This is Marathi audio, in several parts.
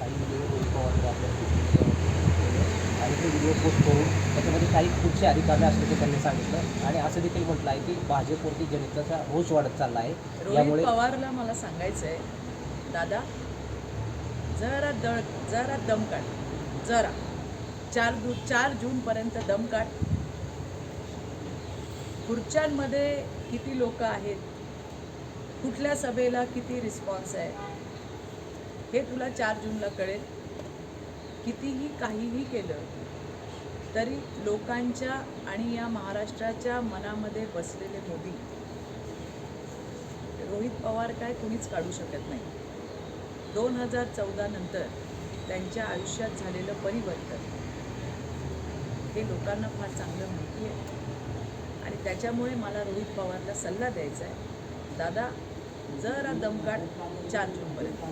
काही व्हिडिओ रोहित पवार आपल्या आणि ते व्हिडिओ पोस्ट करून त्याच्यामध्ये काही पुढचे अधिकारी असल्याचे त्यांनी सांगितलं. आणि असं देखील म्हटलं आहे की भाजपवरती जनतेचा रोष वाढत चालला आहे. रोहित यामुळे पवारला मला सांगायचं आहे दादा जरा दळ जरा दम काढ. जरा. चार दू चार जूनपर्यंत दम काढ. खुर्च्यांमध्ये किती लोक आहेत? कुठल्या सभेला किती रिस्पॉन्स आहे? हे तुला चार जूनला कळेल. कितीही काहीही केलं तरी लोकांच्या आणि या महाराष्ट्राच्या मनामध्ये बसलेले मोदी रोहित पवार काय कुणीच काढू शकत नाही. दोन हजार चौदा नंतर त्यांच्या आयुष्यात झालेलं परिवर्तन हे लोकांना फार चांगलं माहिती आहे. आणि त्याच्यामुळे मला रोहित पवारला सल्ला द्यायचा आहे. दादा जरा दमकाट चार जूनपर्यंत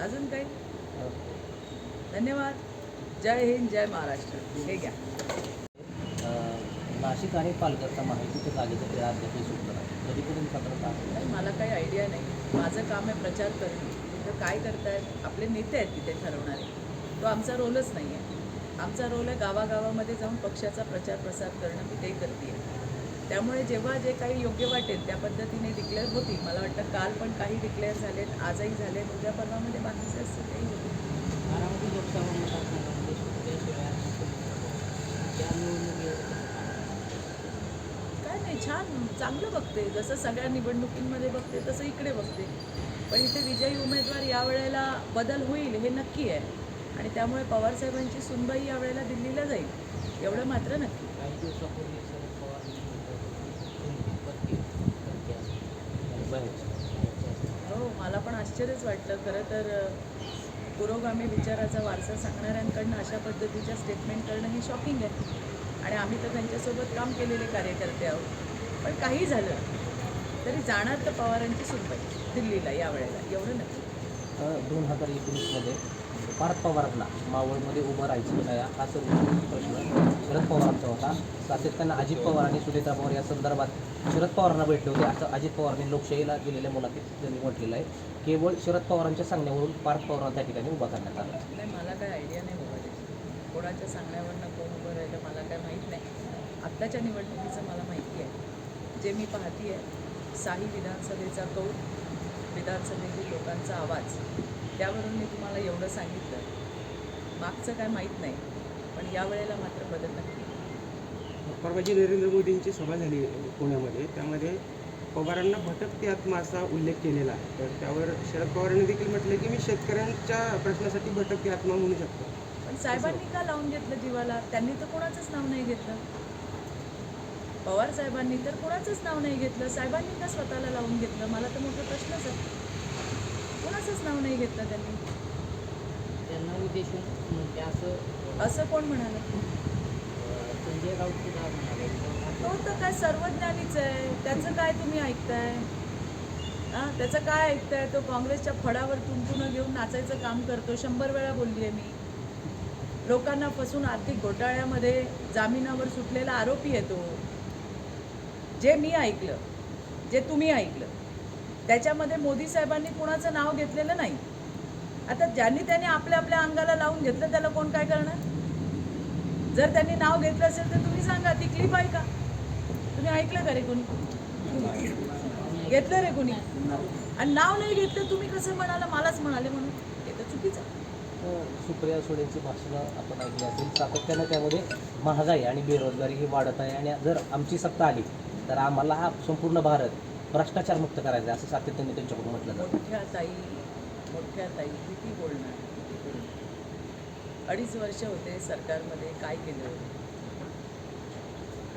अजून काही? धन्यवाद. जय हिंद जय महाराष्ट्र. हे घ्या. नाशिक आणि पालघरचा महायुतीच्या जागेचं ते सुटलं नाही कधीपर्यंत नाही मला काही आयडिया नाही. माझं काम आहे प्रचार करणं. तिथं काय करतायत? आपले नेते आहेत तिथे ठरवणारे. तो आमचा रोलच नाही आहे आमचा रोल आहे गावागावामध्ये जाऊन पक्षाचा प्रचार प्रसार करणं. मी ते करते त्यामुळे जेव्हा जे काही योग्य वाटेल त्या पद्धतीने डिक्लेअर होतील. मला वाटतं काल पण काही डिक्लेअर झालेत आजही झालेत उद्या परवामध्ये बाकीचे असतं तेही होतील. काय नाही छान चांगलं बघते. जसं सगळ्या निवडणुकींमध्ये बघते तसं इकडे बघते. पण इथे विजयी उमेदवार यावेळेला बदल होईल हे नक्की आहे. आणि त्यामुळे पवारसाहेबांची सुनबाई यावेळेला दिल्लीला जाईल एवढं मात्र नक्की. काही दिवसापूर्वी शरद पवार यांनी परकी परकी असं आणि बाहेरचं. हो मला पण आश्चर्यच वाटलं. खरं तर पुरोगामी विचाराचा वारसा सांगणाऱ्यांकडनं अशा पद्धतीच्या स्टेटमेंट करणं ही शॉकिंग आहे. आणि आम्ही तर त्यांच्यासोबत काम केलेले कार्यकर्ते आहोत. पण काही झालं तरी जाणार तर पवारांची सुनबाई दिल्लीला यावेळेला. एवढं नक्की. दोन हजार एकोणीसमध्ये पार्थ पवारांना मावळमध्ये उभं राहायचं नाही. हा प्रश्न शरद पवारांचा होता. सातत्यानं अजित पवार आणि सुनीता पवार या संदर्भात शरद पवारांना भेटले होते. असं अजित पवारांनी लोकशाहीला दिलेल्या मुलाखतीत त्यांनी म्हटलेलं आहे. केवळ शरद पवारांच्या सांगण्यावरून पार्थ पवारांना त्या ठिकाणी उभा करण्यात आला. नाही मला काय आयडिया नाही बाबा कोणाच्या सांगण्यावरनं कोण उभं राहिलं मला काय माहीत नाही. आत्ताच्या निवडणुकीचं मला माहिती आहे. जे मी पाहती आहे साही विधानसभेचा कौल विधानसभेतील लोकांचा आवाज. त्यावरून मी तुम्हाला एवढं सांगितलं. मागचं काय माहीत नाही पण यावेळेला मात्र बदल नक्की. परवा जी नरेंद्र मोदींची सभा झाली पुण्यामध्ये. त्यामध्ये पवारांना भटकती आत्मा असा उल्लेख केलेला आहे. तर त्यावर शरद पवारांनी देखील म्हटलं की मी शेतकऱ्यांच्या प्रश्नासाठी भटकती आत्मा म्हणू शकतो. पण साहेबांनी का लावून घेतलं जीवाला? त्यांनी तर कोणाचंच नाव नाही घेतलं. पवार साहेबांनी तर कोणाचंच नाव नाही घेतलं. साहेबांनी का स्वतःला लावून घेतलं? मला तर मोठा प्रश्नच आहे. कोणाचंच नाव नाही घेतलं त्यांनी. त्यांना उद्देशून म्हणजे असं असं कोण म्हणालं? संजय राऊत सुद्धा म्हणाले. तो तर काय सर्वज्ञानीच आहे. त्याचं काय तुम्ही ऐकताय? हां त्याचं काय ऐकताय? तो काँग्रेसच्या फडावर तुंतुनं घेऊन नाचायचं काम करतो. शंभर वेळा बोलली आहे मी. लोकांना फसून आर्थिक घोटाळ्यामध्ये जामिनावर सुटलेला आरोपी आहे तो. जे मी ऐकलं जे तुम्ही ऐकलं त्याच्यामध्ये मोदी साहेबांनी कुणाचं नाव घेतलेलं नाही. आता ज्यांनी त्यांनी आपल्या आपल्या अंगाला लावून घेतलं त्याला कोण काय करणार? जर त्यांनी नाव घेतलं असेल तर तुम्ही सांगा ती क्लिप आहे का? तुम्ही ऐकलं का रे कोणी? घेतलं रे कोणी? आणि नाव नाही घेतलं तुम्ही कसं म्हणाला? मलाच म्हणाले म्हणून. हे तर चुकीचं हो, सुप्रिया सुळेंची भाषणं आपण ऐकली असेल. सातत्यानं त्यामध्ये महागाई आणि बेरोजगारी ही वाढत आहे. आणि जर आमची सत्ता आली तर आम्हाला हा संपूर्ण भारत भ्रष्टाचार मुक्त करायचं असं सातत्याने त्यांच्याकडून म्हटलं जातं. मोठ्या ताई मोठ्या ताई किती बोलणार? किती बोलणार अडीच वर्ष होते सरकारमध्ये काय केलं?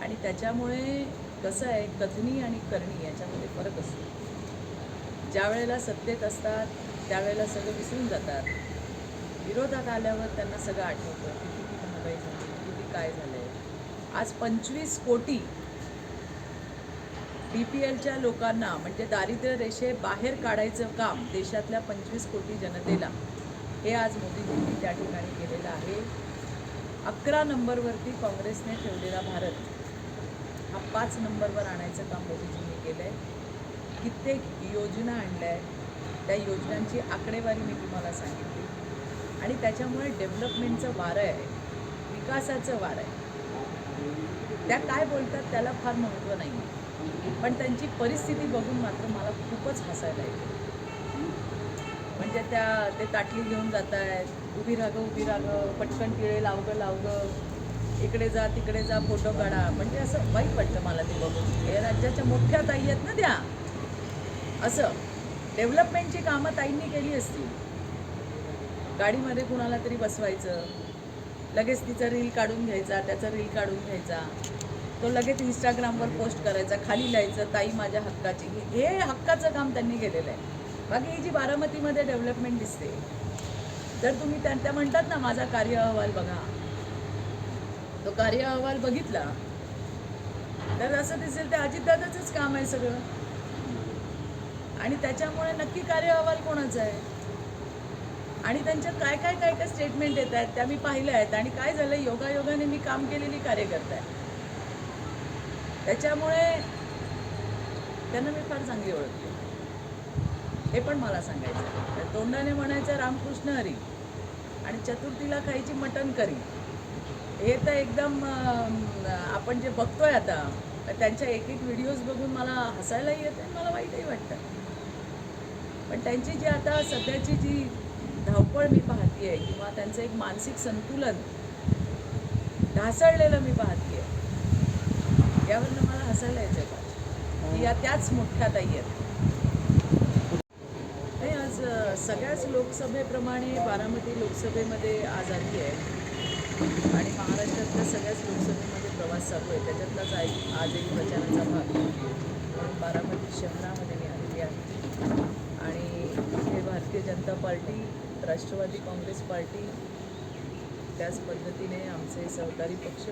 आणि त्याच्यामुळे कसं आहे कथनी आणि करणी याच्यामध्ये फरक असतो. ज्या वेळेला सत्तेत असतात त्यावेळेला सगळं विसरून जातात. विरोधात आल्यावर त्यांना सगळं आठवतं की किती महागाई झाली किती काय झालं आहे आज पंचवीस कोटी बी पी एलच्या लोकांना म्हणजे दारिद्र्य रेषेबाहेर काढायचं काम देशातल्या पंचवीस कोटी जनतेला हे आज मोदीजींनी त्या ठिकाणी केलेलं आहे. अकरा नंबरवरती काँग्रेसने ठेवलेला भारत हा पाच नंबरवर आणायचं काम मोदीजींनी केलं आहे कित्येक योजना आणल्या आहेत. त्या योजनांची आकडेवारी मी तुम्हाला सांगितली. आणि त्याच्यामुळे डेव्हलपमेंटचं वारं आहे विकासाचं वारं आहे. त्या काय बोलतात त्याला फार महत्त्व नाही आहे पण त्यांची परिस्थिती बघून मात्र मला खूपच हसायला येते. म्हणजे त्या ते ताटली घेऊन जात आहेत उभी राग उभी राग पटकन टिळे लावगं लावगं इकडे जा तिकडे जा फोटो काढा. म्हणजे असं वाईट वाटतं मला ते बघून. हे राज्याच्या मोठ्या ताई आहेत ना त्या. असं. डेव्हलपमेंटची कामं ताईंनी केली असती गाडीमध्ये कुणाला तरी बसवायचं. लगेच तिचा रील काढून घ्यायचा त्याचा रील काढून घ्यायचा. तो लगेच इंस्टाग्रामवर पोस्ट करायचा खाली लिहायचं ताई माझ्या हक्काची. हे हक्काचं काम त्यांनी केलेलं आहे. बाकी ही जी बारामतीमध्ये डेव्हलपमेंट दिसते तर तुम्ही त्या त्या म्हणतात ना माझा कार्य अहवाल बघा. तो कार्य अहवाल बघितला तर असं दिसेल ते अजितदादाचंच काम आहे सगळं. आणि त्याच्यामुळे नक्की कार्य अहवाल कोणाचा आहे? आणि त्यांच्यात काय काय काय काय स्टेटमेंट येत आहेत त्या मी पाहिल्या आहेत. आणि काय झालं? योगायोगाने मी काम केलेली कार्यकर्ता आहे त्याच्यामुळे त्यांना मी फार चांगली ओळखते हे पण मला सांगायचं तोंडाने म्हणायचं रामकृष्ण हरी. आणि चतुर्थीला खायची मटण करी. हे तर एकदम आपण जे बघतोय आता तर त्यांच्या एक एक व्हिडिओज बघून मला हसायलाही येते आणि मला वाईटही वाटतं. पण त्यांची जी आता सध्याची जी धावपळ मी पाहतीये किंवा त्यांचं एक मानसिक संतुलन ढासळलेलं मी पाहतीये यावरनं मला हसायला यायचं का? की या त्याच मोठ्या ताई आहेत. नाही आज सगळ्याच लोकसभेप्रमाणे बारामती लोकसभेमध्ये आज आली आहे. आणि महाराष्ट्रातल्या सगळ्याच लोकसभेमध्ये प्रवास चालू आहे. त्याच्यातलाच आज एक वचनाचा भाग. म्हणून बारामती शहरामध्ये मी आलेली आहे. आणि हे भारतीय जनता पार्टी राष्ट्रवादी काँग्रेस पार्टी त्याच पद्धतीने आमचे सहकारी पक्ष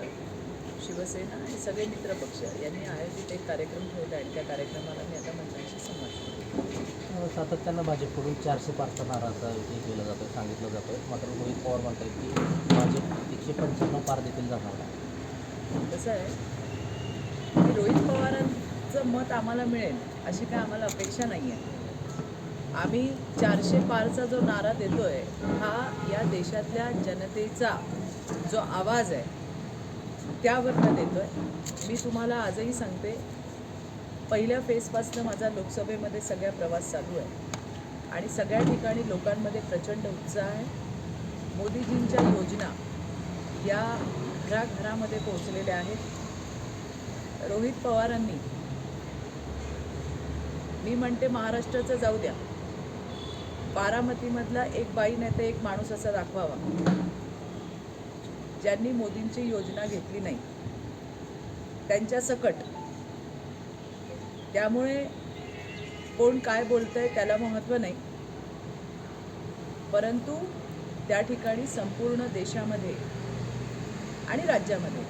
शिवसेना आणि सगळे मित्रपक्ष यांनी आयोजित एक कार्यक्रम ठेवला आहे. आणि त्या कार्यक्रमाला मी आता मंचांशी संवाद सातत्यानं भाजपकडून चारशे पारचा नाराचा हे केलं जातं सांगितलं जातं मात्र रोहित पवार म्हणतात की भाजप एकशे पंच्याण्णव पार देखील जाणार नाही. कसं आहे? की रोहित पवारांचं मत आम्हाला मिळेल अशी काय आम्हाला अपेक्षा नाही आहे आम्ही चारशे पारचा जो नारा देतोय हा या देशातल्या जनतेचा जो आवाज आहे त्यावरनं आहे मी तुम्हाला आजही सांगते पहिल्या फेजपासनं माझा लोकसभेमध्ये सगळ्या प्रवास चालू आहे. आणि सगळ्या ठिकाणी लोकांमध्ये प्रचंड उत्साह आहे. मोदीजींच्या योजना या घराघरामध्ये पोहोचलेल्या आहेत. रोहित पवारांनी. मी म्हणते महाराष्ट्राचं जाऊ द्या. बारामतीमधला एक बाई नाही तर एक माणूस असा दाखवावा. ज्यांनी मोदींची योजना घेतली नाही त्यांच्या सकट. त्यामुळे कोण काय बोलतंय त्याला महत्त्व नाही. परंतु त्या ठिकाणी संपूर्ण देशामध्ये आणि राज्यामध्ये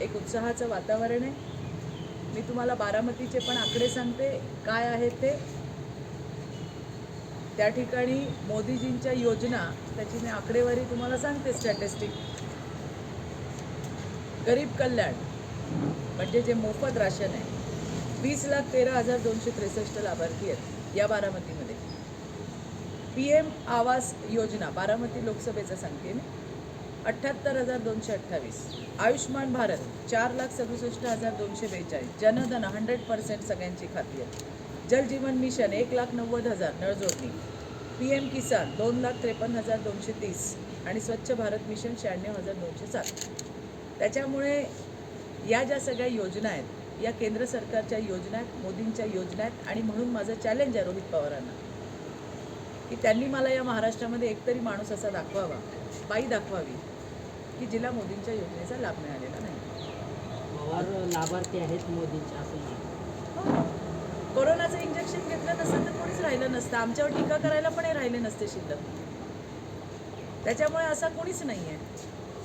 एक उत्साहाचं वातावरण आहे. मी तुम्हाला बारामतीचे पण आकडे सांगते काय आहेत ते. त्या ठिकाणी मोदीजींच्या योजना त्याची मी आकडेवारी तुम्हाला सांगते स्टॅटिस्टिक गरीब कल्याण म्हणजे जे मोफत राशन आहे वीस लाख तेरा हजार दोनशे त्रेसष्ट लाभार्थी आहेत या बारामतीमध्ये. पी एम आवास योजना बारामती लोकसभेचं सांगते मी अठ्ठ्याहत्तर हजार दोनशे अठ्ठावीस. आयुष्मान भारत चार लाख सदुसष्ट हजार दोनशे बेचाळीस. जनधन हंड्रेड पर्सेंट सगळ्यांची खाती आहेत जल जीवन मिशन एक लाख नव्वद हजार नळजोडणी. पी एम किसान दोन लाख त्रेपन्न हजार दोनशे तीस. आणि स्वच्छ भारत मिशन शहाण्णव हजार दोनशे सात. त्याच्यामुळे या ज्या सगळ्या योजना आहेत या केंद्र सरकारच्या योजना आहेत मोदींच्या योजना आहेत आणि म्हणून माझं चॅलेंज आहे रोहित पवारांना. की त्यांनी मला या महाराष्ट्रामध्ये एकतरी माणूस असा दाखवावा बाई दाखवावी की जिला मोदींच्या योजनेचा लाभ मिळालेला नाही. पवार लाभार्थी आहेत मोदींचे असं हो. कोरोनाचं इंजेक्शन घेतलं नसतं तर कोणीच राहिलं नसतं. आमच्यावर टीका करायला पण हे राहिले नसते शिल्लक. त्याच्यामुळे असा कोणीच नाही आहे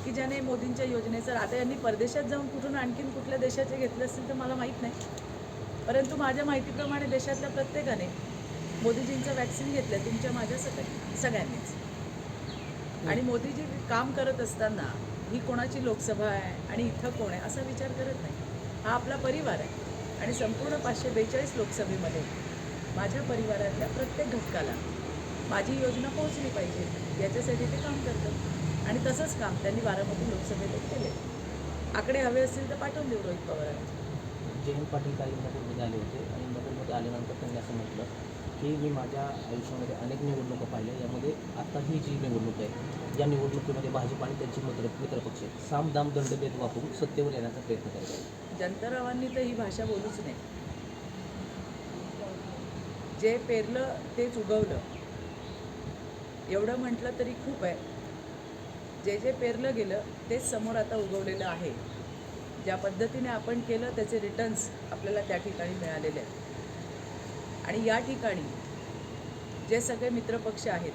की ज्याने मोदींच्या योजनेचं आता यांनी परदेशात जाऊन कुठून आणखीन कुठल्या देशाचे घेतले असतील तर मला माहीत नाही. परंतु माझ्या माहितीप्रमाणे देशातल्या प्रत्येकाने मोदीजींचं वॅक्सिन घेतलं तुमच्या माझ्या सगळ्या सगळ्यांनीच. आणि मोदीजी काम करत असताना ही कोणाची लोकसभा आहे आणि इथं कोण आहे असा विचार करत नाही. हा आपला परिवार आहे. आणि संपूर्ण पाचशे बेचाळीस लोकसभेमध्ये माझ्या परिवारातल्या प्रत्येक घटकाला माझी योजना पोहोचली पाहिजे. याच्यासाठी ते काम करतात. आणि तसंच काम त्यांनी बारामती लोकसभेत केले आकडे हवे असतील तर पाठवून देऊ रोहित पवारांना. जयंत पाटील काल इंदापूरमध्ये आले होते आणि इंदापूरमध्ये आल्यानंतर त्यांनी असं म्हटलं की मी माझ्या आयुष्यामध्ये अनेक निवडणुका पाहिल्या. यामध्ये आता ही जी निवडणूक आहे या निवडणुकीमध्ये भाजप आणि त्यांचे मित्र मित्रपक्ष साम दाम दंडभेद वापरून सत्तेवर येण्याचा प्रयत्न करत आहेत. जनतारावांनी तर ही भाषा बोलूच नाही जे पेरलं तेच उगवलं. एवढं म्हटलं तरी खूप आहे. जे जे पेरलं गेलं तेच समोर आता उगवलेलं आहे. ज्या पद्धतीने आपण केलं त्याचे रिटर्न्स आपल्याला त्या ठिकाणी मिळालेले आहेत. आणि या ठिकाणी जे सगळे मित्रपक्ष आहेत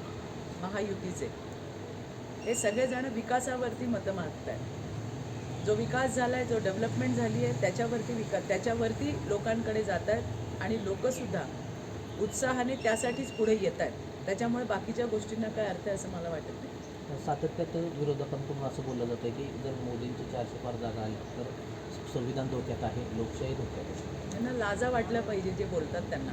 महायुतीचे हे सगळेजण विकासावरती मतं मागत आहेत जो विकास झाला आहे जो डेव्हलपमेंट झाली आहे त्याच्यावरती विकास त्याच्यावरती लोकांकडे जात आहेत आणि लोकंसुद्धा उत्साहाने त्यासाठीच पुढे येत आहेत त्याच्यामुळे बाकीच्या गोष्टींना काय अर्थ आहे असं मला वाटत नाही. सातत्यात विरोधकांकडून असं बोललं जातं की जर मोदींची चारशे पार जागा आल्या तर संविधान धोक्यात आहे लोकशाही धोक्यात आहे. त्यांना लाजा वाटल्या पाहिजे जे बोलतात त्यांना.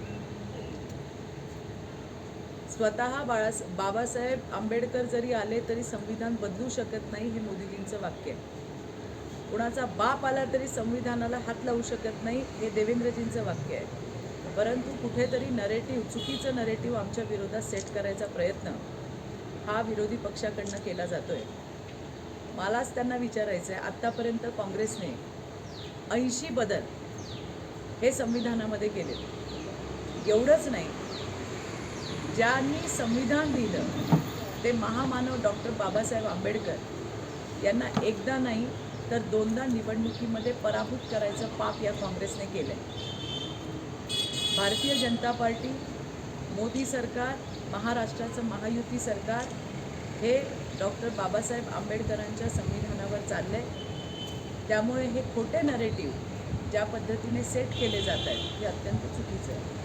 स्वतः बाळास बाबासाहेब आंबेडकर जरी आले तरी संविधान बदलू शकत नाही हे मोदीजींचं वाक्य आहे. कुणाचा बाप आला तरी संविधानाला हात लावू शकत नाही हे देवेंद्रजींचं वाक्य आहे. परंतु कुठेतरी नरेटिव्ह चुकीचं नरेटिव्ह आमच्या विरोधात सेट करायचा प्रयत्न हा विरोधी पक्षाकडनं केला जातो आहे मलाच त्यांना विचारायचं आहे आत्तापर्यंत काँग्रेसने ऐंशी बदल हे संविधानामध्ये केले एवढंच नाही. ज्यांनी संविधान दिलं ते महामानव डॉक्टर बाबासाहेब आंबेडकर यांना एकदा नाही तर दोनदा निवडणुकीमध्ये पराभूत करायचं पाप या काँग्रेसने केलं आहे भारतीय जनता पार्टी मोदी सरकार महाराष्ट्राचं महायुती सरकार हे डॉक्टर बाबासाहेब आंबेडकरांच्या संविधानावर चाललं आहे त्यामुळे हे खोटे नरेटिव्ह ज्या पद्धतीने सेट केले जात आहेत हे अत्यंत चुकीचं आहे.